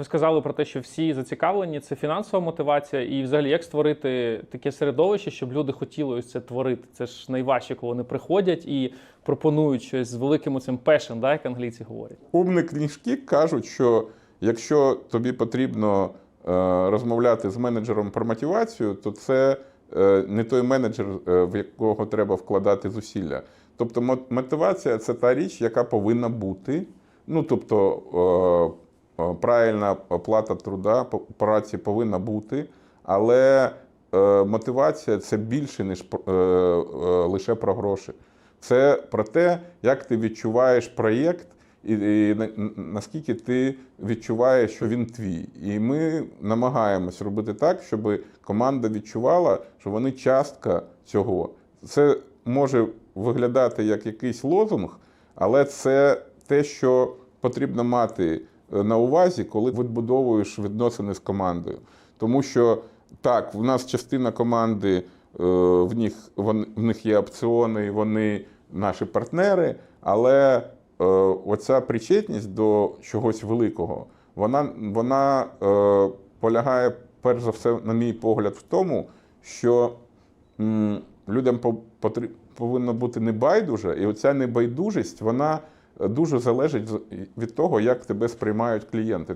Ви сказали про те, що всі зацікавлені, це фінансова мотивація, і взагалі як створити таке середовище, щоб люди хотіли ось це творити. Це ж найважче, коли вони приходять і пропонують щось з великим цим пешен, да, як англійці говорять. Умні книжки кажуть, що якщо тобі потрібно е, розмовляти з менеджером про мотивацію, то це е, не той менеджер, е, в якого треба вкладати зусилля. Тобто мотивація це та річ, яка повинна бути. Ну, тобто, правильна оплата труда, праці повинна бути, але е, мотивація це більше, ніж е, е, лише про гроші. Це про те, як ти відчуваєш проєкт, і, і наскільки ти відчуваєш, що він твій. І ми намагаємось робити так, щоб команда відчувала, що вони частка цього. Це може виглядати як якийсь лозунг, але це те, що потрібно мати е, на увазі, коли відбудовуєш відносини з командою. Тому що так, в нас частина команди, е, в них, в них є опціони, вони наші партнери, але е, оця причетність до чогось великого, вона, вона е, полягає, перш за все, на мій погляд, в тому, що людям повинно бути небайдуже, і оця небайдужість, вона дуже залежить від того, як тебе сприймають клієнти.